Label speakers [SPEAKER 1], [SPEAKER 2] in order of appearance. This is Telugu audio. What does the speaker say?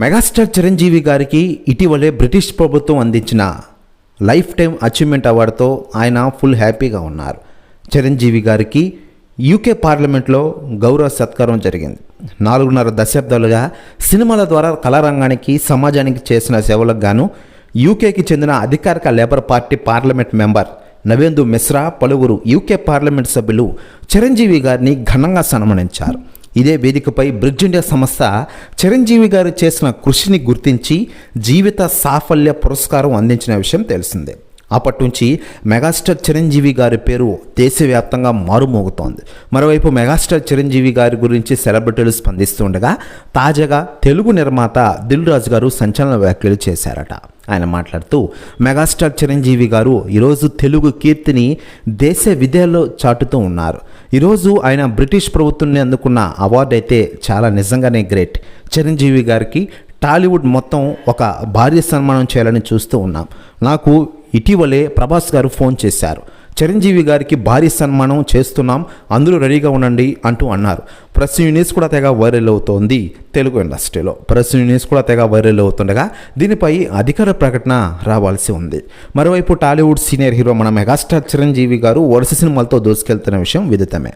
[SPEAKER 1] మెగాస్టార్ చిరంజీవి గారికి ఇటీవలే బ్రిటిష్ ప్రభుత్వం అందించిన లైఫ్ టైం అచీవ్మెంట్ అవార్డుతో ఆయన ఫుల్ హ్యాపీగా ఉన్నారు. చిరంజీవి గారికి యూకే పార్లమెంట్లో గౌరవ సత్కారం జరిగింది. నాలుగున్నర దశాబ్దాలుగా సినిమాల ద్వారా కళారంగానికి సమాజానికి చేసిన సేవలకు గాను యూకేకి చెందిన అధికారిక labour party parliament member Navendu Mishra పలువురు యూకే పార్లమెంట్ సభ్యులు చిరంజీవి గారిని ఘనంగా సన్మానించారు. ఇదే వేదికపై బ్రిడ్జ్ ఇండియా సంస్థ చిరంజీవి గారు చేసిన కృషిని గుర్తించి జీవిత సాఫల్య పురస్కారం అందించిన విషయం తెలిసిందే. అప్పటి నుంచి మెగాస్టార్ చిరంజీవి గారి పేరు దేశవ్యాప్తంగా మారుమోగుతోంది. మరోవైపు మెగాస్టార్ చిరంజీవి గారి గురించి సెలబ్రిటీలు స్పందిస్తుండగా తాజాగా తెలుగు నిర్మాత దిల్ రాజు గారు సంచలన వ్యాఖ్యలు చేశారట. ఆయన మాట్లాడుతూ మెగాస్టార్ చిరంజీవి గారు ఈరోజు తెలుగు కీర్తిని దేశ విదేశాల్లో చాటుతూ ఉన్నారు. ఈరోజు ఆయన బ్రిటిష్ ప్రభుత్వం అందుకున్న అవార్డు అయితే చాలా నిజంగానే గ్రేట్. చిరంజీవి గారికి టాలీవుడ్ మొత్తం ఒక భారీ సన్మానం చేయాలని చూస్తూ ఉన్నాం. నాకు ఇటీవలే ప్రభాస్ గారు ఫోన్ చేశారు. చిరంజీవి గారికి భారీ సన్మానం చేస్తున్నాం అందరూ రెడీగా ఉండండి అంటూ అన్నారు. ప్రెస్ యూనిస్ కూడా తెగ వైరల్ అవుతోంది తెలుగు ఇండస్ట్రీలో. ప్రెస్ యూనిస్ కూడా తెగ వైరల్ అవుతుండగా దీనిపై అధికార ప్రకటన రావాల్సి ఉంది. మరోవైపు టాలీవుడ్ సీనియర్ హీరో మన మెగాస్టార్ చిరంజీవి గారు వరుస సినిమాలతో దూసుకెళ్తున్న విషయం విదితమే.